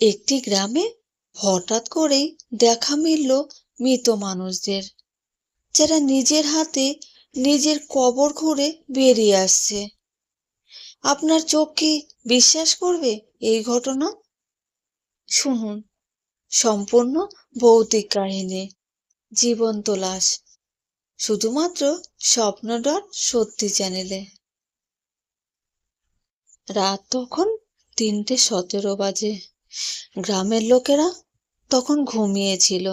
একটি গ্রামে হঠাৎ করেই দেখা মিলল মৃত মানুষদের। যারা নিজের হাতে নিজের কবর খুঁড়ে বেরিয়ে আসছে। আপনার চোখ কি বিশ্বাস করবে এই ঘটনা? শুনুন, সম্পূর্ণ ভৌতিক কাহিনী, জীবন্ত লাশ, শুধুমাত্র স্বপ্ন ডট সত্যি চ্যানেলে। রাত তখন তিনটে সতেরো বাজে। গ্রামের লোকেরা তখন ঘুমিয়েছিল।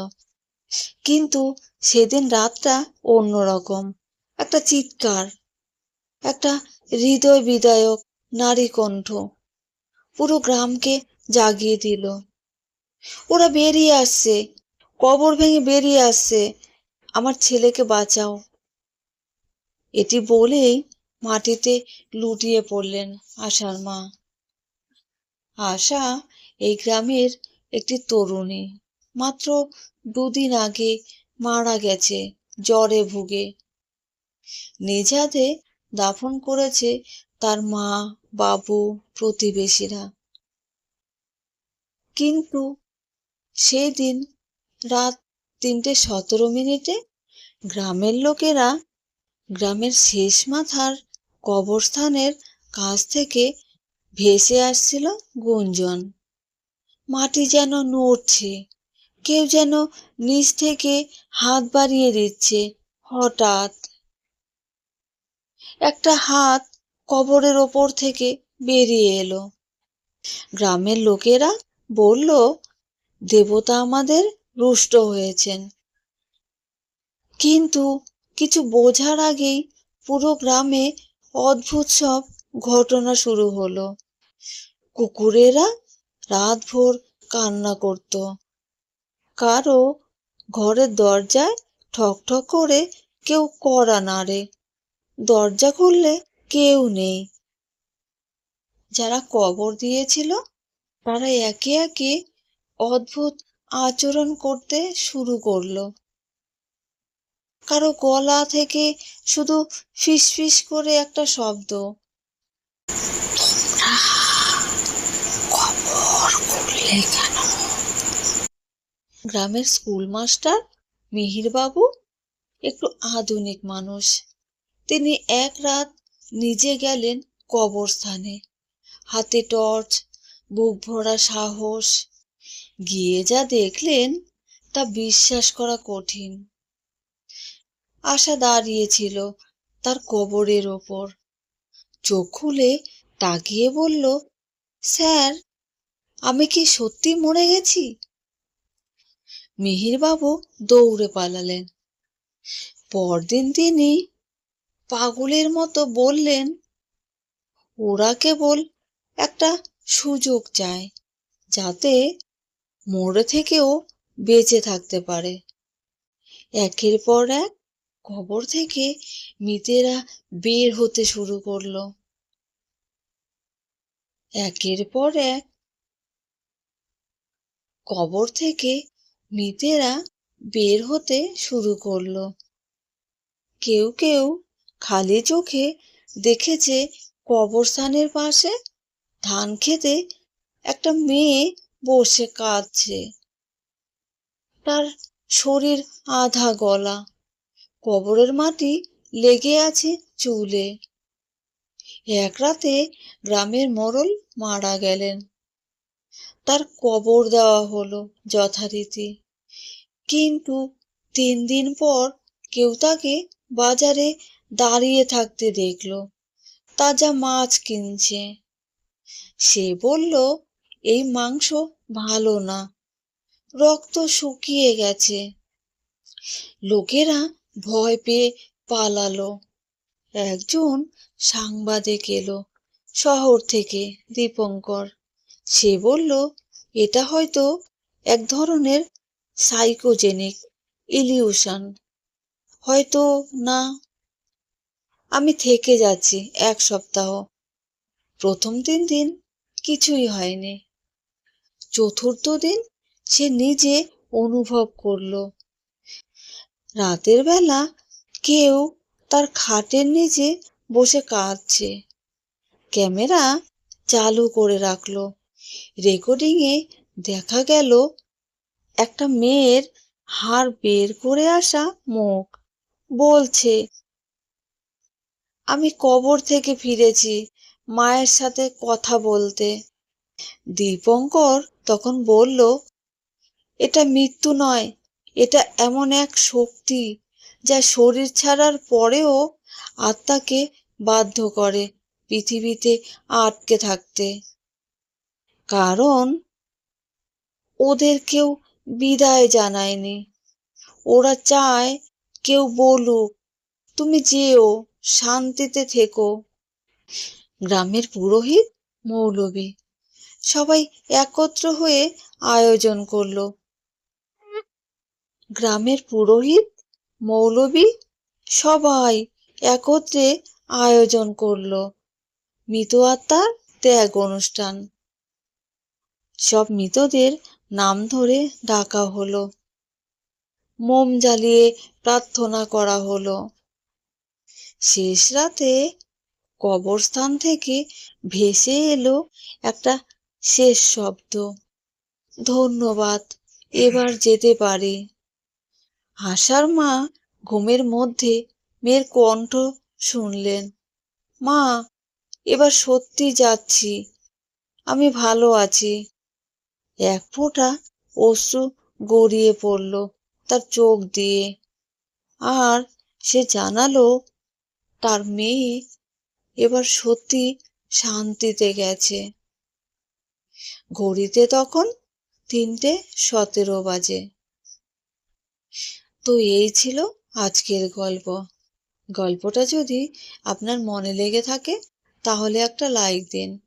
কিন্তু সেদিন রাতটা অন্যরকম, একটা চিৎকার, একটা হৃদয় বিদায়ক নারী কণ্ঠ পুরো গ্রামকে জাগিয়ে দিল। ওরা বেরিয়ে আসছে, কবর ভেঙে বেরিয়ে আসছে, আমার ছেলেকে বাঁচাও। এটি বলেই মাটিতে লুটিয়ে পড়লেন আশার মা। আশা এই গ্রামের একটি তরুণী। মাত্র দুদিন আগে মারা গেছে, জ্বরে ভুগে। নিজাদে দাফন করেছে তার মা, বাবু, প্রতিবেশীরা। কিন্তু সেই দিন রাত তিনটে সতেরো মিনিটে গ্রামের লোকেরা গ্রামের শেষ মাথার কবরস্থানের কাছ থেকে ভেসে আসছিল গুঞ্জন। মাটি যেন নড়ছে, কেউ যেন নিচ থেকে হাত বাড়িয়ে দিচ্ছে হঠাৎ। একটা হাত কবরের ওপর থেকে বেরিয়ে এলো। গ্রামের লোকেরা বলল, দেবতা আমাদের রুষ্ট হয়েছেন। কিন্তু কিছু বোঝার আগেই পুরো গ্রামে অদ্ভুত সব ঘটনা শুরু হলো। কুকুরেরা রাতভর কান্না করত। কারও ঘরের দরজায় ঠক ঠক করে কেউ কড়া নাড়ে। দরজা খুললে কেউ নেই। যারা কবর দিয়েছিল, তারা একে একে অদ্ভুত আচরণ করতে শুরু করল। কারও গলা থেকে শুধু ফিস ফিস করে একটা শব্দ। গ্রামের স্কুল মাস্টার মিহিরবাবু, একটু আধুনিক মানুষ। তিনি এক রাত নিজে গেলেন কবরস্থানে। হাতে টর্চ বুক ভরা সাহস। গিয়ে যা দেখলেন, তা বিশ্বাস করা কঠিন। আশা দাঁড়িয়েছিল তার কবরের ওপর। চোখ খুলে তাকিয়ে বলল, স্যার আমি কি সত্যি মরে গেছি? মিহিরবাবু দৌড়ে পালালেন। পরদিন তিনি পাগলের মতো বললেন, ওরা কেবল একটা সুযোগ চায়, যাতে মরে থেকেও বেঁচে থাকতে পারে। একের পর এক কবর থেকে মৃতেরা বের হতে শুরু করল। একের পর এক কবর থেকে মৃতেরা বের হতে শুরু করল। কেউ কেউ খালি চোখে দেখেছে কবরস্থানের পাশে ধান খেতে একটা মেয়ে বসে কাঁদছে। তার শরীর আধা গলা, কবরের মাটি লেগে আছে চুলে। এক রাতে গ্রামের মোড়ল মারা গেলেন। তার কবর দেওয়া হলো যথারীতি। কিন্তু তিন দিন পর কেউ তাকে বাজারে দাঁড়িয়ে থাকতে দেখল, তাজা মাছ কিনছে। সে বলল, এই মাংস ভালো না, রক্ত শুকিয়ে গেছে। লোকেরা ভয় পেয়ে পালালো। একজন সাংবাদিক এলো শহর থেকে দীপঙ্কর। সে বলল এটা হয়তো এক ধরনের সাইকোজেনিক ইলিউশন হয়তো না। আমি থেকে যাচ্ছি এক সপ্তাহ। প্রথম তিন দিন কিছুই হয়নি। চতুর্থ দিন সে নিজে অনুভব করল। রাতের বেলা কেউ তার খাটের নিচে বসে কাঁদছে। ক্যামেরা চালু করে রাখল। রেকর্ডিংয়ে দেখা গেল একটা মেয়ের হাড় বের করে আসা মুখ। বলছে, আমি কবর থেকে ফিরেছি, মায়ের সাথে কথা বলতে। দীপঙ্কর তখন বলল, এটা মৃত্যু নয়, এটা এমন এক শক্তি যা শরীর ছাড়ার পরেও আত্মাকে বাধ্য করে পৃথিবীতে আটকে থাকতে। কারণ ওদের কেউ বিদায় জানায়নি। ওরা চায় কেউ বলুক, তুমি যেও, শান্তিতে থেকো। গ্রামের পুরোহিত মৌলবী সবাই একত্র হয়ে আয়োজন করল। গ্রামের পুরোহিত মৌলবী সবাই একত্রে আয়োজন করল। মৃত আত্মার ত্যাগ অনুষ্ঠান। সব মৃতদের নাম ধরে ডাকা হলো। মোম জ্বালিয়ে প্রার্থনা করা হলো। শেষ রাতে কবরস্থান থেকে ভেসে এলো একটা শেষ শব্দ। ধন্যবাদ, এবার যেতে পারি। আশার মা ঘুমের মধ্যে মেয়ের কণ্ঠ শুনলেন। মা, এবার সত্যি যাচ্ছি। আমি ভালো আছি। এক ফোঁটা অশ্রু গড়িয়ে পড়ল তার চোখ দিয়ে। আর সে জানালো, তার মেয়ে এবার সত্যি শান্তিতে গেছে। ঘড়িতে তখন তিনটে সতেরো বাজে। তো এই ছিল আজকের গল্প। গল্পটা যদি আপনার মনে লেগে থাকে, তাহলে একটা লাইক দিন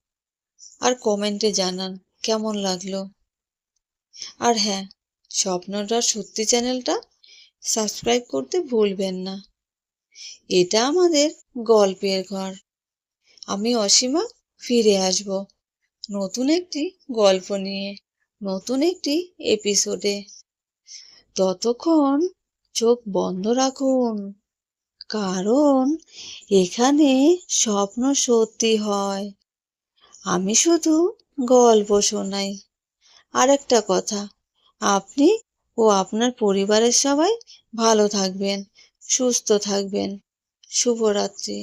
আর কমেন্টে জানান। কেমন লাগল? আর হ্যাঁ স্বপ্নটা সত্যি চ্যানেলটা সাবস্ক্রাইব করতে ভুলবেন না। এটা আমাদের গল্পের ঘর। আমি অসীমা ফিরে আসব নতুন একটি গল্প নিয়ে, নতুন একটি এপিসোডে। ততক্ষণ চোখ বন্ধ রাখুন, কারণ এখানে স্বপ্ন সত্যি হয়। আমি শুধু গল্প শোনাই। আর একটা কথা, আপনি ও আপনার পরিবারের সবাই ভালো থাকবেন, সুস্থ থাকবেন। শুভরাত্রি।